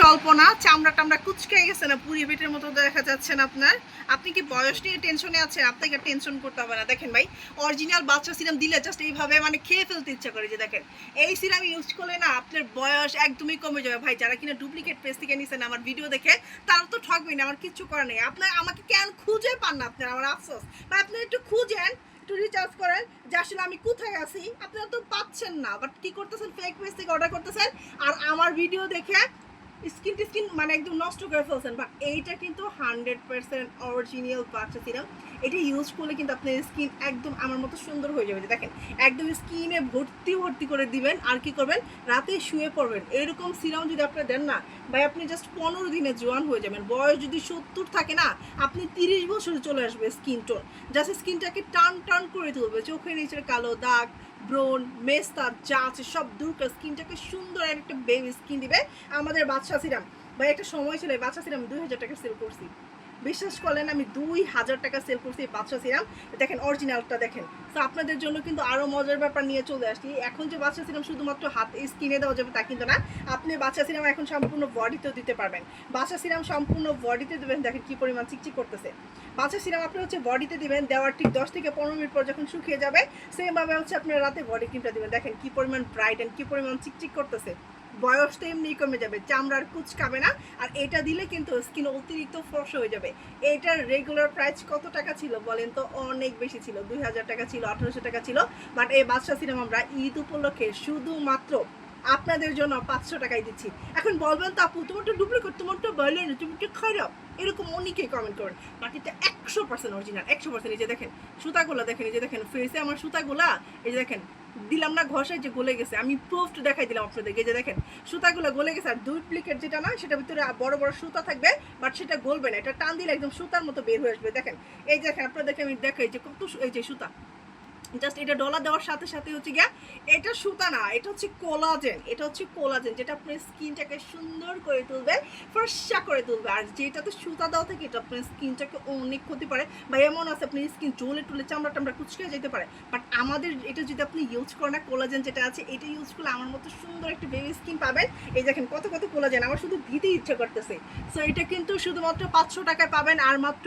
স্বল্প না, চামড়া টামড়া কুচকে গেছে না পুরি পেটের মতো দেখা যাচ্ছে না আপনার। আপনি কি বয়স নিয়ে টেনশনে আছেন? আপনাকে টেনশন করতে হবে না। দেখেন ভাই অরিজিনাল বাচ্চা সিরাম দিলে জাস্ট এইভাবে মানে খেয়ে ফেলতে ইচ্ছা করে যে দেখেন, এই সিরাম ইউজ করলে না আপনার বয়স একদমই কমে যাবে। ভাই, যারা কিনা ডুপ্লিকেট পেজ থেকে নিছেন আমার ভিডিও দেখে, তারা তো ঠকবেন আমার কিচ্ছু করার নেই। আপনার আমাকে কেন খুঁজে পান না আপনার আমার আফসোস। বা আপনি একটু খুঁজেন, একটু রিচার্জ করেন যে আসলে আমি কোথায় আছি। আপনারা তো পাচ্ছেন না বাট কি করতেছেন? ফেক পেজ থেকে অর্ডার করতেছেন। আর আমার ভিডিও দেখে স্কিন টিস্কিন মানে একদম নষ্ট করে ফেলছেন বাট এইটা কিন্তু হান্ড্রেড পার্সেন্ট অরিজিনাল বাচ্চা সিরাম এটা ইউজ করলে কিন্তু আপনার স্কিন একদম আমার মতো সুন্দর হয়ে যাবে। দেখেন, একদম স্কিনে ভর্তি ভর্তি করে দিবেন, আর কি করবেন? রাতে শুয়ে পড়বেন। এরকম সিরাম যদি আপনি দেন না, ভাই, আপনি জাস্ট পনেরো দিনে জোয়ান হয়ে যাবেন। বয়স যদি সত্তর থাকে না, আপনি তিরিশ বছরে চলে আসবে স্কিন টোন। জাস্ট স্কিনটাকে টান টান করে তুলবে। চোখের নিচের কালো দাগ ব্রোন মেস্তা যা আছে সব দূর করে স্কিনটাকে সুন্দর একটা বেবি স্কিন দিবে। আমাদের বাচ্চা সিরাম বা একটা সময় ছিল বাচ্চা সিরাম দুই হাজার টাকা সেল করছি। বিশ্বাস করলেন, আমি দুই হাজার টাকা সেল করছি এই বাদশা সিরাম দেখেন অরিজিনালটা দেখেন। তো আপনাদের জন্য কিন্তু আরও মজার ব্যাপার নিয়ে চলে আসছি। এখন যে বাচ্চা সিরাম শুধুমাত্র হাত স্কিনে দেওয়া যাবে তা কিন্তু না। আপনি বাচ্চা সিরাম এখন সম্পূর্ণ বডিতেও দিতে পারবেন। বাচ্চা সিরাম সম্পূর্ণ বডিতে দেবেন, দেখেন কী পরিমাণ চিকচিক করতেছে। বাচ্চা সিরাম আপনি হচ্ছে বডিতে দিবেন, দেওয়ার ঠিক দশ থেকে পনেরো মিনিট পর যখন শুকিয়ে যাবে সেমভাবে হচ্ছে আপনার রাতে বডি ক্রিমটা দিবেন। দেখেন কী পরিমাণ ব্রাইট অ্যান্ড কি পরিমাণ চিকচিক করতেছে। বয়স তো এমনি কমে যাবে, চামড়ার কুচকাবে না, আর এটা দিলে কিন্তু স্কিন অতিরিক্ত ফর্স হয়ে যাবে। এটার রেগুলার প্রাইস কত টাকা ছিল বলেন তো? অনেক বেশি ছিল, দুই হাজার টাকা ছিল, আঠারোশো টাকা ছিল। বাট এই বাদশা সিনেমা আমরা ঈদ উপলক্ষে শুধুমাত্র আপনাদের জন্য পাঁচশো টাকায় দিচ্ছি। এখন বলবেন তো আপু, তোমার তো ডুপ্লিকেট তোমার তো বললেন তুমি তো খারাপ। এরকম অনেকেই কমেন্ট করেন বাট এটা একশো পার্সেন্ট অরিজিনাল একশো পার্সেন্ট এই যে দেখেন, সুতাগুলো দেখেন, এই যে দেখেন ফেসে আমার সুতাগুলা, এই যে দেখেন, দিলাম না ঘষায় যে গলে গেছে। আমি প্রুফ দেখাই দিলাম আপনাদেরকে যে দেখেন, সুতাগুলো গলে গেছে। আর ডুপ্লিকেট যেটা না সেটা ভিতরে বড় বড় সুতা থাকবে বাট সেটা গলবে না। এটা টান দিলে একদম সুতার মতো বের হয়ে আসবে। দেখেন, এই যে দেখেন, আপনাদেরকে আমি দেখাই যে কত এই যে সুতা। জাস্ট এটা ডলার দেওয়ার সাথে সাথে হচ্ছে গিয়া, এটা সুতা না, এটা হচ্ছে কোলাজেন এটা হচ্ছে কোলাজেন যেটা আপনার স্কিনটাকে সুন্দর করে তুলবে ফর্সা করে তুলবে আর যেটাতে সুতা দেওয়া থাকে, এটা আপনার স্কিনটাকে অনেক ক্ষতি পারে বা এমন আছে, আপনি স্কিন চুলে টুলে চামড়া টামড়া কুচকে যেতে পারে। বাট আমাদের, এটা যদি আপনি ইউজ করেন না কোলাজেন যেটা আছে, এটা ইউজ করলে আমার মতো সুন্দর একটা বেবি স্কিন পাবেন। এই দেখেন কত কত কোলাজেন আমার শুধু দিতে ইচ্ছে করতেছে। সো এটা কিন্তু শুধুমাত্র পাঁচশো টাকায় পাবেন, আর মাত্র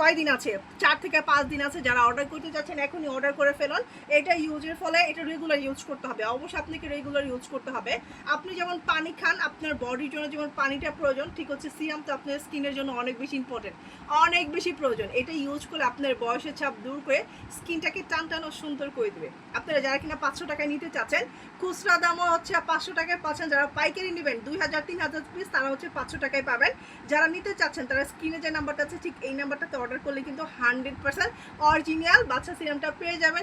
কয়দিন আছে? চার থেকে পাঁচ দিন আছে যারা অর্ডার করতে যাচ্ছেন, এখনই অর্ডার করে ফেলুন এটা ইউজের ফলে এটা রেগুলার ইউজ করতে হবে। অবশ্যই আপনাকে রেগুলার ইউজ করতে হবে। আপনি যেমন পানি খান, আপনার বডির জন্য যেমন পানিটা প্রয়োজন, ঠিক হচ্ছে সিরাম তো আপনার স্কিনের জন্য অনেক বেশি ইম্পর্টেন্ট অনেক বেশি প্রয়োজন। এটা ইউজ করলে আপনার বয়সের ছাপ দূর করে স্কিনটাকে টান টান ও সুন্দর করে দেবে। আপনারা যারা কিনা পাঁচশো টাকায় নিতে চাচ্ছেন, খুচরা দামও হচ্ছে পাঁচশো টাকায় পাচ্ছেন। যারা পাইকারি নেবেন, দুই হাজার, তিন হাজার পিস তারা হচ্ছে পাঁচশো টাকায় পাবেন। যারা নিতে চাচ্ছেন, তারা স্ক্রিনে যে নাম্বারটা আছে, ঠিক এই নাম্বারটাতে অর্ডার করলে কিন্তু হান্ড্রেড পার্সেন্ট অরিজিনাল বাচ্চা সিরামটা পেয়ে যাবেন।